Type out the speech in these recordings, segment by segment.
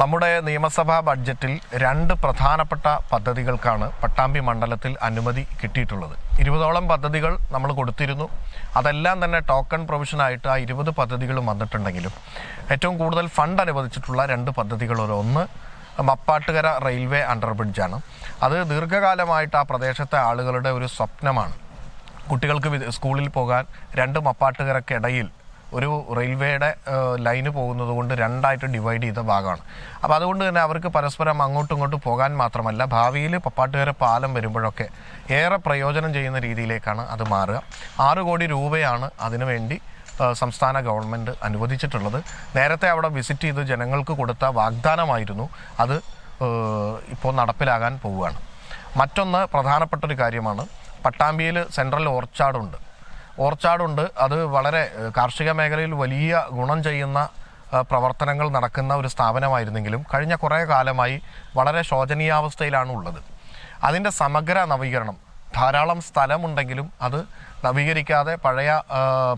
നമ്മുടെ നിയമസഭാ ബഡ്ജറ്റിൽ രണ്ട് പ്രധാനപ്പെട്ട പദ്ധതികൾക്കാണ് പട്ടാമ്പി മണ്ഡലത്തിൽ അനുമതി കിട്ടിയിട്ടുള്ളത്. ഇരുപതോളം പദ്ധതികൾ നമ്മൾ കൊടുത്തിരുന്നു. അതെല്ലാം തന്നെ ടോക്കൺ പ്രൊവിഷനായിട്ട് ആ ഇരുപത് പദ്ധതികളും വന്നിട്ടുണ്ടെങ്കിലും ഏറ്റവും കൂടുതൽ ഫണ്ട് അനുവദിച്ചിട്ടുള്ള രണ്ട് പദ്ധതികൾ ഒന്ന് മപ്പാട്ടുകര റെയിൽവേ അണ്ടർ ബ്രിഡ്ജാണ് അത് ദീർഘകാലമായിട്ട് ആ പ്രദേശത്തെ ആളുകളുടെ ഒരു സ്വപ്നമാണ്. കുട്ടികൾക്ക് സ്കൂളിൽ പോകാൻ രണ്ട് മപ്പാട്ടുകരക്കിടയിൽ ഒരു റെയിൽവേയുടെ ലൈന് പോകുന്നത് കൊണ്ട് രണ്ടായിട്ട് ഡിവൈഡ് ചെയ്ത ഭാഗമാണ്. അപ്പോൾ അതുകൊണ്ട് തന്നെ അവർക്ക് പരസ്പരം അങ്ങോട്ടും ഇങ്ങോട്ടും പോകാൻ മാത്രമല്ല ഭാവിയിൽ പപ്പാട്ടുകര പാലം വരുമ്പോഴൊക്കെ ഏറെ പ്രയോജനം ചെയ്യുന്ന രീതിയിലേക്കാണ് അത് മാറുക. ആറ് കോടി രൂപയാണ് അതിനുവേണ്ടി വേണ്ടി സംസ്ഥാന ഗവൺമെന്റ് അനുവദിച്ചിട്ടുള്ളത്. നേരത്തെ അവിടെ വിസിറ്റ് ചെയ്ത് ജനങ്ങൾക്ക് കൊടുത്ത വാഗ്ദാനമായിരുന്നു അത് ഇപ്പോൾ നടപ്പിലാകാൻ പോവുകയാണ്. മറ്റൊന്ന് പ്രധാനപ്പെട്ട ഒരു കാര്യമാണ് പട്ടാമ്പിയിൽ സെൻട്രൽ ഓർച്ചാഡുണ്ട് ഓർച്ചാഡുണ്ട് അത് വളരെ കാർഷിക മേഖലയിൽ വലിയ ഗുണം ചെയ്യുന്ന പ്രവർത്തനങ്ങൾ നടക്കുന്ന ഒരു സ്ഥാപനമായിരുന്നെങ്കിലും കഴിഞ്ഞ കുറേ കാലമായി വളരെ ശോചനീയാവസ്ഥയിലാണ് ഉള്ളത് അതിന്റെ സമഗ്ര നവീകരണം ധാരാളം സ്ഥലമുണ്ടെങ്കിലും അത് നവീകരിക്കാതെ പഴയ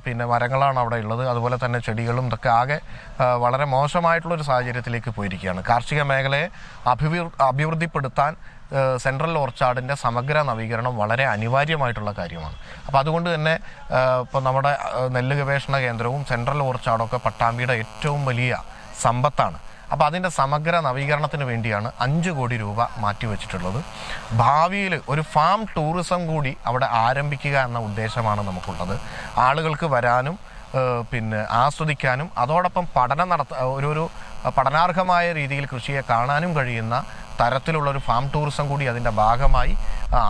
പിന്നെ മരങ്ങളാണ് അവിടെ ഉള്ളത്. അതുപോലെ തന്നെ ചെടികളും ഇതൊക്കെ ആകെ വളരെ മോശമായിട്ടുള്ളൊരു സാഹചര്യത്തിലേക്ക് പോയിരിക്കുകയാണ്. കാർഷിക മേഖലയെ അഭിവൃ അഭിവൃദ്ധിപ്പെടുത്താൻ സെൻട്രൽ ഓർച്ചാർഡിന്റെ സമഗ്ര നവീകരണം വളരെ അനിവാര്യമായിട്ടുള്ള കാര്യമാണ്. അപ്പോൾ അതുകൊണ്ട് തന്നെ ഇപ്പോൾ നമ്മുടെ നെല്ല് ഗവേഷണ കേന്ദ്രവും സെൻട്രൽ ഓർച്ചാർഡൊക്കെ പട്ടാമ്പിയുടെ ഏറ്റവും വലിയ സമ്പത്താണ്. അപ്പോൾ അതിന്റെ സമഗ്ര നവീകരണത്തിന് വേണ്ടിയാണ് അഞ്ച് കോടി രൂപ മാറ്റിവെച്ചിട്ടുള്ളത്. ഭാവിയിൽ ഒരു ഫാം ടൂറിസം കൂടി അവിടെ ആരംഭിക്കുക എന്ന ഉദ്ദേശമാണ് നമുക്കുള്ളത്. ആളുകൾക്ക് വരാനും പിന്നെ ആസ്വദിക്കാനും അതോടൊപ്പം പഠനം നടത്ത ഒരു ഒരു പഠനാർഹമായ രീതിയിൽ കൃഷിയെ കാണാനും കഴിയുന്ന തരത്തിലുള്ള ഒരു ഫാം ടൂറിസം കൂടി അതിന്റെ ഭാഗമായി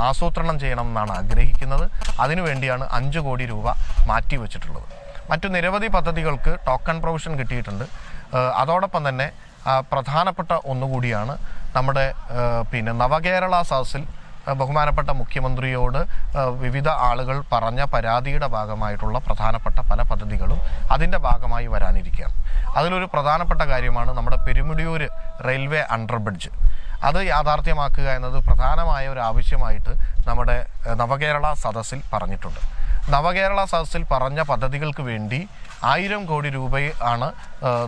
ആസൂത്രണം ചെയ്യണം എന്നാണ് ആഗ്രഹിക്കുന്നത്. അതിനുവേണ്ടിയാണ് അഞ്ച് കോടി രൂപ മാറ്റിവെച്ചിട്ടുള്ളത് മറ്റു നിരവധി പദ്ധതികൾക്ക് ടോക്കൺ പ്രൊവിഷൻ കിട്ടിയിട്ടുണ്ട്. അതോടൊപ്പം തന്നെ പ്രധാനപ്പെട്ട ഒന്നുകൂടിയാണ് നമ്മുടെ പിന്നെ നവകേരള സദസ്സിൽ ബഹുമാനപ്പെട്ട മുഖ്യമന്ത്രിയോട് വിവിധ ആളുകൾ പറഞ്ഞ പരാതിയുടെ ഭാഗമായിട്ടുള്ള പ്രധാനപ്പെട്ട പല പദ്ധതികളും അതിന്റെ ഭാഗമായി വരാനിരിക്കുകയാണ്. അതിലൊരു പ്രധാനപ്പെട്ട കാര്യമാണ് നമ്മുടെ പെരുമുടിയൂർ റെയിൽവേ അണ്ടർ ബ്രിഡ്ജ് അത് യാഥാർത്ഥ്യമാക്കുക എന്നത് പ്രധാനമായ ഒരു ആവശ്യമായിട്ട് നമ്മുടെ നവകേരള സദസ്സിൽ പറഞ്ഞിട്ടുണ്ട്. നവകേരള സദസ്സിൽ പറഞ്ഞ പദ്ധതികൾക്ക് വേണ്ടി ആയിരം കോടി രൂപയാണ്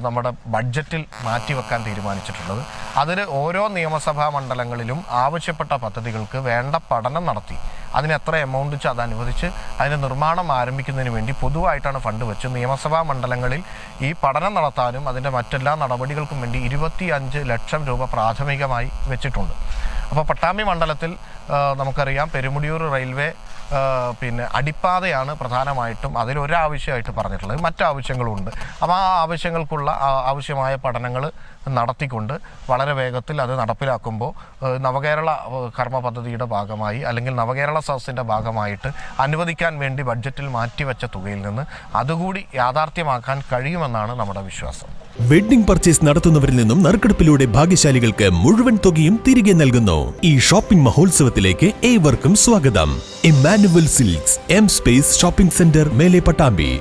നമ്മുടെ ബഡ്ജറ്റിൽ മാറ്റിവെക്കാൻ തീരുമാനിച്ചിട്ടുള്ളത്. അതിന് ഓരോ നിയമസഭാ മണ്ഡലങ്ങളിലും ആവശ്യപ്പെട്ട പദ്ധതികൾക്ക് വേണ്ട പഠനം നടത്തി. അതിന് എത്ര എമൗണ്ട് വെച്ച് അത് അനുവദിച്ച് അതിന്റെ നിർമ്മാണം ആരംഭിക്കുന്നതിന് വേണ്ടി പൊതുവായിട്ടാണ് ഫണ്ട് വെച്ച് നിയമസഭാ മണ്ഡലങ്ങളിൽ ഈ പഠനം നടത്താനും അതിന്റെ മറ്റെല്ലാ നടപടികൾക്കും വേണ്ടി ഇരുപത്തി അഞ്ച് ലക്ഷം രൂപ പ്രാഥമികമായി വെച്ചിട്ടുണ്ട്. അപ്പോൾ പട്ടാമ്പി മണ്ഡലത്തിൽ നമുക്കറിയാം പെരുമുടിയൂർ റെയിൽവേ പിന്നെ അടിപ്പാതയാണ് പ്രധാനമായിട്ടും അതിലൊരാവശ്യമായിട്ട് പറഞ്ഞിട്ടുള്ളത്. മറ്റാവശ്യങ്ങളുണ്ട്. അപ്പോൾ ആ ആവശ്യങ്ങൾക്കുള്ള ആവശ്യമായ പഠനങ്ങൾ നടത്തിക്കൊണ്ട് വളരെ വേഗത്തിൽ അത് നടപ്പിലാക്കുമ്പോൾ നവകേരള കർമ്മ പദ്ധതിയുടെ ഭാഗമായി അല്ലെങ്കിൽ നവകേരള സദസ്സിന്റെ ഭാഗമായിട്ട് അനുവദിക്കാൻ വേണ്ടി ബഡ്ജറ്റിൽ മാറ്റിവെച്ച തുകയിൽ നിന്ന് അതുകൂടി യാഥാർത്ഥ്യമാക്കാൻ കഴിയുമെന്നാണ് നമ്മുടെ വിശ്വാസം. വെഡിംഗ് പർച്ചേസ് നടത്തുന്നവരിൽ നിന്നും നറുക്കെടുപ്പിലൂടെ ഭാഗ്യശാലികൾക്ക് മുഴുവൻ തുകയും തിരികെ നൽകുന്നു. ഈ ഷോപ്പിംഗ് മഹോത്സവത്തിലേക്ക് ഏവർക്കും സ്വാഗതം. Emmanuel Silks M Space shopping centre മേലെ പട്ടാമ്പി